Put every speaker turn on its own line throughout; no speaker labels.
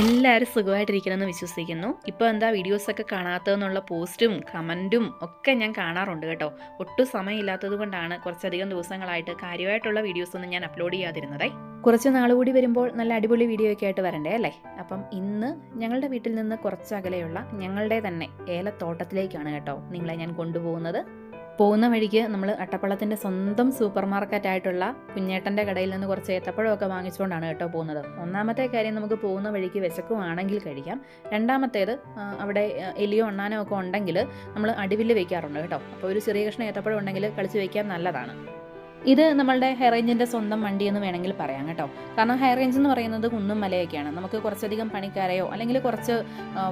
എല്ലാവരും സുഖമായിട്ടിരിക്കണമെന്ന് വിശ്വസിക്കുന്നു. ഇപ്പോൾ എന്താ വീഡിയോസൊക്കെ കാണാത്തതെന്നുള്ള പോസ്റ്റും കമന്റും ഒക്കെ ഞാൻ കാണാറുണ്ട് കേട്ടോ. ഒട്ടും സമയമില്ലാത്തത് കൊണ്ടാണ് കുറച്ചധികം ദിവസങ്ങളായിട്ട് കാര്യമായിട്ടുള്ള വീഡിയോസൊന്നും ഞാൻ അപ്ലോഡ് ചെയ്യാതിരുന്നത്. കുറച്ച് നാൾ നാളുകൂടി വരുമ്പോൾ നല്ല അടിപൊളി വീഡിയോ ഒക്കെ ആയിട്ട് വരണ്ടേ അല്ലേ? അപ്പം ഇന്ന് ഞങ്ങളുടെ വീട്ടിൽ നിന്ന് കുറച്ച് അകലെയുള്ള ഞങ്ങളുടെ തന്നെ ഏലത്തോട്ടത്തിലേക്കാണ് കേട്ടോ നിങ്ങളെ ഞാൻ കൊണ്ടുപോകുന്നത്. പോകുന്ന വഴിക്ക് നമ്മൾ അട്ടപ്പള്ളത്തിന്റെ സ്വന്തം സൂപ്പർ മാർക്കറ്റ് ആയിട്ടുള്ള കുഞ്ഞേട്ടന്റെ കടയിൽ നിന്ന് കുറച്ച് ഏത്തപ്പഴമൊക്കെ വാങ്ങിച്ചുകൊണ്ടാണ് കേട്ടോ പോകുന്നത്. ഒന്നാമത്തെ കാര്യം നമുക്ക് പോകുന്ന വഴിക്ക് വിശക്കുവാണെങ്കിൽ കഴിക്കാം. രണ്ടാമത്തേത് അവിടെ എലിയോ അണ്ണാനോ ഒക്കെ ഉണ്ടെങ്കിൽ നമ്മൾ അടിവിൽ വെക്കാറുണ്ട് കേട്ടോ. അപ്പോൾ ഒരു ചെറിയ കഷ്ണം ഏത്തപ്പഴം ഉണ്ടെങ്കിൽ കളിച്ച് വെക്കാൻ നല്ലതാണ്. ഇത് നമ്മളുടെ ഹൈറേഞ്ചിന്റെ സ്വന്തം വണ്ടി എന്ന് വേണമെങ്കിൽ പറയാം കേട്ടോ. കാരണം ഹൈറേഞ്ച് എന്ന് പറയുന്നത് കുന്നും മലയൊക്കെയാണ്. നമുക്ക് കുറച്ചധികം പണിക്കാരെയോ അല്ലെങ്കിൽ കുറച്ച്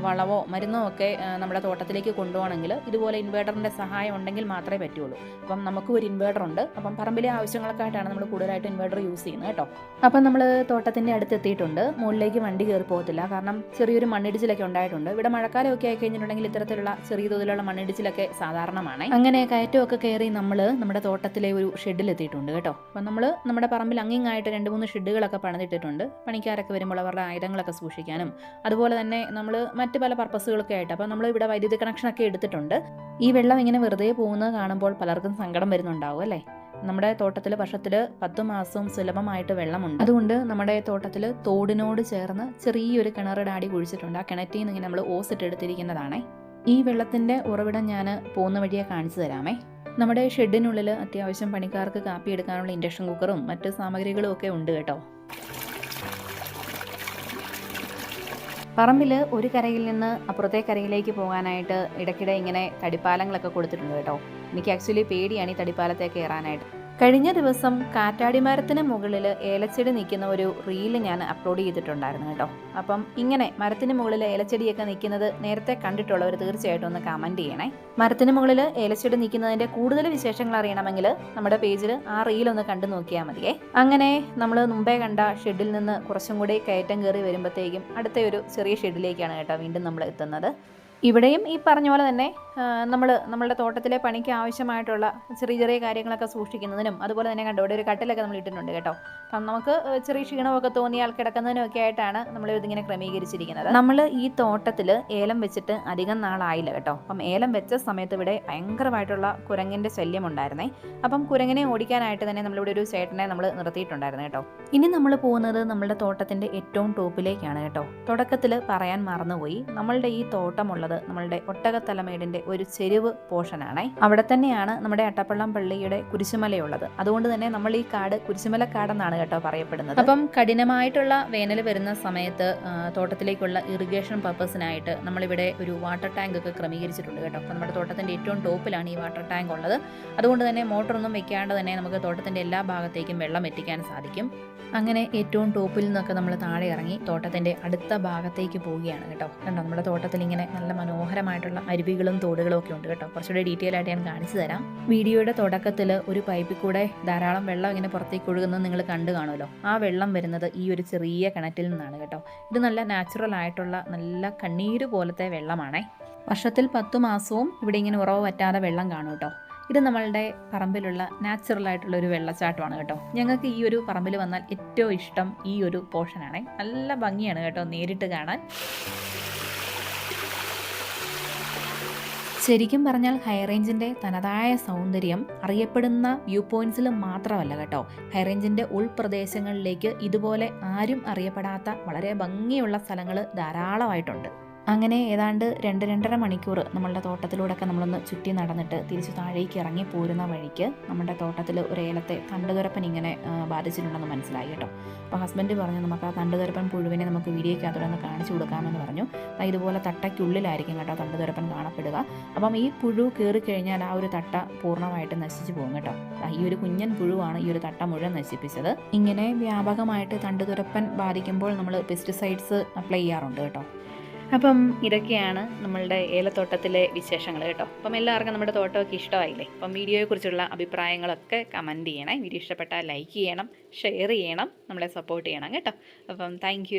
വളവോ മരുന്നോ ഒക്കെ നമ്മുടെ തോട്ടത്തിലേക്ക് കൊണ്ടുപോകണമെങ്കിൽ ഇതുപോലെ ഇൻവേർട്ടറിന്റെ സഹായം ഉണ്ടെങ്കിൽ മാത്രമേ പറ്റുള്ളൂ. അപ്പം നമുക്ക് ഒരു ഇൻവേർട്ടർ ഉണ്ട്. അപ്പം പറമ്പിലെ ആവശ്യങ്ങൾക്കായിട്ടാണ് നമ്മൾ കൂടുതലായിട്ട് ഇൻവേർട്ടർ യൂസ് ചെയ്യുന്നത് കേട്ടോ. അപ്പം നമ്മൾ തോട്ടത്തിന്റെ അടുത്ത് എത്തിയിട്ടുണ്ട്. മുകളിലേക്ക് വണ്ടി കയറി പോകത്തില്ല. കാരണം ചെറിയൊരു മണ്ണിടിച്ചിലൊക്കെ ഉണ്ടായിട്ടുണ്ട്. ഇവിടെ മഴക്കാലമൊക്കെ ആയി കഴിഞ്ഞിട്ടുണ്ടെങ്കിൽ ഇത്തരത്തിലുള്ള ചെറിയ തോതിലുള്ള മണ്ണിടിച്ചിലൊക്കെ സാധാരണമാണ്. അങ്ങനെ കയറ്റമൊക്കെ കയറി നമ്മൾ നമ്മുടെ തോട്ടത്തിലെ ഒരു ഷെഡിൽ എത്തിയിട്ടുണ്ട് കേട്ടോ. അപ്പം നമ്മൾ നമ്മുടെ പറമ്പിൽ അങ്ങിങ്ങായിട്ട് രണ്ട് മൂന്ന് ഷെഡുകളൊക്കെ പണിതിട്ടിട്ടുണ്ട്. പണിക്കാരൊക്കെ വരുമ്പോൾ അവരുടെ ആയുധങ്ങളൊക്കെ സൂക്ഷിക്കാനും. അതുപോലെ തന്നെ നമ്മൾ മറ്റ് പല പർപ്പസുകളൊക്കെ ആയിട്ട് അപ്പം നമ്മൾ ഇവിടെ വൈദ്യുതി കണക്ഷനൊക്കെ എടുത്തിട്ടുണ്ട്. ഈ വെള്ളം ഇങ്ങനെ വെറുതെ പോകുന്നത് കാണുമ്പോൾ പലർക്കും സങ്കടം വരുന്നുണ്ടാവും അല്ലേ? നമ്മുടെ തോട്ടത്തിൽ വർഷത്തിൽ പത്ത് മാസവും സുലഭമായിട്ട് വെള്ളമുണ്ട്. അതുകൊണ്ട് നമ്മുടെ തോട്ടത്തിൽ തോടിനോട് ചേർന്ന് ചെറിയൊരു കിണറുടെ അടി കുഴിച്ചിട്ടുണ്ട്. ആ കിണറ്റിൽ നിന്ന് നമ്മൾ ഓസിട്ട് എടുത്തിരിക്കുന്നതാണേ. ഈ വെള്ളത്തിന്റെ ഉറവിടം ഞാൻ പോകുന്ന വഴിയെ കാണിച്ചു തരാമേ. നമ്മുടെ ഷെഡിനുള്ളിൽ അത്യാവശ്യം പണിക്കാർക്ക് കാപ്പി എടുക്കാനുള്ള ഇൻഡക്ഷൻ കുക്കറും മറ്റ് സാമഗ്രികളും ഒക്കെ ഉണ്ട് കേട്ടോ. പറമ്പിൽ ഒരു കരയിൽ നിന്ന് അപ്പുറത്തെ കരയിലേക്ക് പോകാനായിട്ട് ഇടയ്ക്കിടെ ഇങ്ങനെ തടിപ്പാലങ്ങളൊക്കെ കൊടുത്തിട്ടുണ്ട് കേട്ടോ. എനിക്ക് ആക്ച്വലി പേടിയാണ് ഈ തടിപ്പാലത്തെ കയറാനായിട്ട്. കഴിഞ്ഞ ദിവസം കാറ്റാടിമരത്തിന് മുകളിൽ ഏലച്ചെടി നിൽക്കുന്ന ഒരു റീൽ ഞാൻ അപ്ലോഡ് ചെയ്തിട്ടുണ്ടായിരുന്നു കേട്ടോ. അപ്പം ഇങ്ങനെ മരത്തിന് മുകളിൽ ഏലച്ചെടിയൊക്കെ നിൽക്കുന്നത് നേരത്തെ കണ്ടിട്ടുള്ളവർ തീർച്ചയായിട്ടും ഒന്ന് കമന്റ് ചെയ്യണേ. മരത്തിന് മുകളിൽ ഏലച്ചെടി നിൽക്കുന്നതിന്റെ കൂടുതൽ വിശേഷങ്ങൾ അറിയണമെങ്കിൽ നമ്മുടെ പേജിൽ ആ റീൽ ഒന്ന് കണ്ടു നോക്കിയാൽ മതിയേ. അങ്ങനെ നമ്മൾ മുമ്പേ കണ്ട ഷെഡിൽ നിന്ന് കുറച്ചും കൂടി കയറ്റം കയറി വരുമ്പോഴത്തേക്കും അടുത്ത ഒരു ചെറിയ ഷെഡിലേക്കാണ് കേട്ടോ വീണ്ടും നമ്മൾ എത്തുന്നത്. ഇവിടെയും ഈ പറഞ്ഞ പോലെ തന്നെ നമ്മൾ നമ്മളുടെ തോട്ടത്തിലെ പണിക്ക് ആവശ്യമായിട്ടുള്ള ചെറിയ ചെറിയ കാര്യങ്ങളൊക്കെ സൂക്ഷിക്കുന്നതിനും അതുപോലെ തന്നെ കണ്ടോ ഇവിടെ ഒരു കട്ടിലൊക്കെ നമ്മൾ ഇട്ടിട്ടുണ്ട് കേട്ടോ. അപ്പം നമുക്ക് ചെറിയ ക്ഷീണമൊക്കെ തോന്നിയാൽ കിടക്കുന്നതിനും ഒക്കെ ആയിട്ടാണ് നമ്മൾ ഇതിങ്ങനെ ക്രമീകരിച്ചിരിക്കുന്നത്. നമ്മൾ ഈ തോട്ടത്തിൽ ഏലം വെച്ചിട്ട് അധികം നാളായില്ല കേട്ടോ. അപ്പം ഏലം വെച്ച സമയത്ത് ഇവിടെ ഭയങ്കരമായിട്ടുള്ള കുരങ്ങിന്റെ ശല്യം ഉണ്ടായിരുന്നേ. അപ്പം കുരങ്ങിനെ ഓടിക്കാനായിട്ട് തന്നെ നമ്മളിവിടെ ഒരു ചേട്ടനെ നമ്മൾ നിർത്തിയിട്ടുണ്ടായിരുന്നു കേട്ടോ. ഇനി നമ്മൾ പോകുന്നത് നമ്മുടെ തോട്ടത്തിന്റെ ഏറ്റവും ടോപ്പിലേക്കാണ് കേട്ടോ. തുടക്കത്തിൽ പറയാൻ മറന്നുപോയി. നമ്മളുടെ ഈ തോട്ടമുള്ളത് നമ്മളുടെ ഒട്ടകത്തലമേടിന്റെ ഒരു ചെരുവ് പോർഷനാണേ അവിടെ തന്നെയാണ് നമ്മുടെ അട്ടപ്പള്ളം പള്ളിയുടെ കുരിശുമലയുള്ളത്. അതുകൊണ്ട് തന്നെ നമ്മൾ ഈ കാട് കുരിശുമലക്കാടെന്നാണ് കേട്ടോ പറയപ്പെടുന്നത്. അപ്പം കഠിനമായിട്ടുള്ള വേനൽ വരുന്ന സമയത്ത് തോട്ടത്തിലേക്കുള്ള ഇറിഗേഷൻ പർപ്പസിനായിട്ട് നമ്മളിവിടെ ഒരു വാട്ടർ ടാങ്ക് ഒക്കെ ക്രമീകരിച്ചിട്ടുണ്ട് കേട്ടോ. നമ്മുടെ തോട്ടത്തിന്റെ ഏറ്റവും ടോപ്പിലാണ് ഈ വാട്ടർ ടാങ്ക് ഉള്ളത്. അതുകൊണ്ട് തന്നെ മോട്ടറൊന്നും വെക്കാണ്ട് തന്നെ നമുക്ക് തോട്ടത്തിന്റെ എല്ലാ ഭാഗത്തേക്കും വെള്ളം എത്തിക്കാൻ സാധിക്കും. അങ്ങനെ ഏറ്റവും ടോപ്പിൽ നിന്നൊക്കെ നമ്മൾ താഴെ ഇറങ്ങി തോട്ടത്തിന്റെ അടുത്ത ഭാഗത്തേക്ക് പോവുകയാണ് കേട്ടോ. കണ്ടോ? നമ്മുടെ തോട്ടത്തിൽ ഇങ്ങനെ നല്ല മനോഹരമായിട്ടുള്ള അരുവികളും തോടുകളും ഒക്കെ ഉണ്ട് കേട്ടോ. കുറച്ചുകൂടെ ഡീറ്റെയിൽ ആയിട്ട് ഞാൻ കാണിച്ചു തരാം. വീഡിയോയുടെ തുടക്കത്തിൽ ഒരു പൈപ്പിൽ കൂടെ ധാരാളം വെള്ളം ഇങ്ങനെ പുറത്തേക്ക് ഒഴുകുന്നത് നിങ്ങൾ കണ്ടു കാണുമല്ലോ. ആ വെള്ളം വരുന്നത് ഈ ഒരു ചെറിയ കിണറ്റിൽ നിന്നാണ് കേട്ടോ. ഇത് നല്ല നാച്ചുറൽ ആയിട്ടുള്ള നല്ല കണ്ണീര് പോലത്തെ വെള്ളമാണേ. വർഷത്തിൽ പത്തു മാസവും ഇവിടെ ഇങ്ങനെ ഉറവ് പറ്റാതെ വെള്ളം കാണും കേട്ടോ. ഇത് നമ്മളുടെ പറമ്പിലുള്ള നാച്ചുറൽ ആയിട്ടുള്ള ഒരു വെള്ളച്ചാട്ടമാണ് കേട്ടോ. ഞങ്ങൾക്ക് ഈ ഒരു പറമ്പിൽ വന്നാൽ ഏറ്റവും ഇഷ്ടം ഈ ഒരു പോർഷനാണ് നല്ല ഭംഗിയാണ് കേട്ടോ നേരിട്ട് കാണാൻ. ശരിക്കും പറഞ്ഞാൽ ഹൈറേഞ്ചിന്റെ തനതായ സൗന്ദര്യം അറിയപ്പെടുന്ന വ്യൂ പോയിന്റ്സിൽ മാത്രമല്ല കേട്ടോ. ഹൈറേഞ്ചിന്റെ ഉൾപ്രദേശങ്ങളിലേക്ക് ഇതുപോലെ ആരും അറിയപ്പെടാത്ത വളരെ ഭംഗിയുള്ള സ്ഥലങ്ങൾ ധാരാളമായിട്ടുണ്ട്. അങ്ങനെ ഏതാണ്ട് രണ്ട് രണ്ടര മണിക്കൂർ നമ്മളുടെ തോട്ടത്തിലൂടെയൊക്കെ നമ്മളൊന്ന് ചുറ്റി നടന്നിട്ട് തിരിച്ച് താഴേക്ക് ഇറങ്ങി പോരുന്ന വഴിക്ക് നമ്മുടെ തോട്ടത്തിൽ ഒരു ഏലത്തെ തണ്ടുതുരപ്പൻ ഇങ്ങനെ ബാധിച്ചിട്ടുണ്ടെന്ന് മനസ്സിലായി കേട്ടോ. അപ്പോൾ ഹസ്ബൻഡ് പറഞ്ഞു നമുക്ക് ആ തണ്ടുതുരപ്പൻ പുഴുവിനെ നമുക്ക് വീഡിയോയ്ക്കകത്തൂടെ ഒന്ന് കാണിച്ചു കൊടുക്കാമെന്ന് പറഞ്ഞു. ഇതുപോലെ തട്ടയ്ക്കുള്ളിലായിരിക്കും കേട്ടോ തണ്ടുതുരപ്പൻ കാണപ്പെടുക. അപ്പം ഈ പുഴു കയറി കഴിഞ്ഞാൽ ആ ഒരു തട്ട പൂർണമായിട്ട് നശിച്ചു പോകും കേട്ടോ. ഈ ഒരു കുഞ്ഞൻ പുഴുവാണ് ഈ ഒരു തട്ട മുഴുവൻ നശിപ്പിച്ചത്. ഇങ്ങനെ വ്യാപകമായിട്ട് തണ്ടുതുരപ്പൻ ബാധിക്കുമ്പോൾ നമ്മൾ പെസ്റ്റിസൈഡ്സ് അപ്ലൈ ചെയ്യാറുണ്ട് കേട്ടോ. അപ്പം ഇതൊക്കെയാണ് നമ്മളുടെ ഏലത്തോട്ടത്തിലെ വിശേഷങ്ങൾ കേട്ടോ. അപ്പം എല്ലാവർക്കും നമ്മുടെ തോട്ടമൊക്കെ ഇഷ്ടമായില്ലേ? അപ്പം വീഡിയോയെക്കുറിച്ചുള്ള അഭിപ്രായങ്ങളൊക്കെ കമന്റ് ചെയ്യണേ. വീഡിയോ ഇഷ്ടപ്പെട്ടാൽ ലൈക്ക് ചെയ്യണം ഷെയർ ചെയ്യണം നമ്മളെ സപ്പോർട്ട് ചെയ്യണം കേട്ടോ. അപ്പം താങ്ക്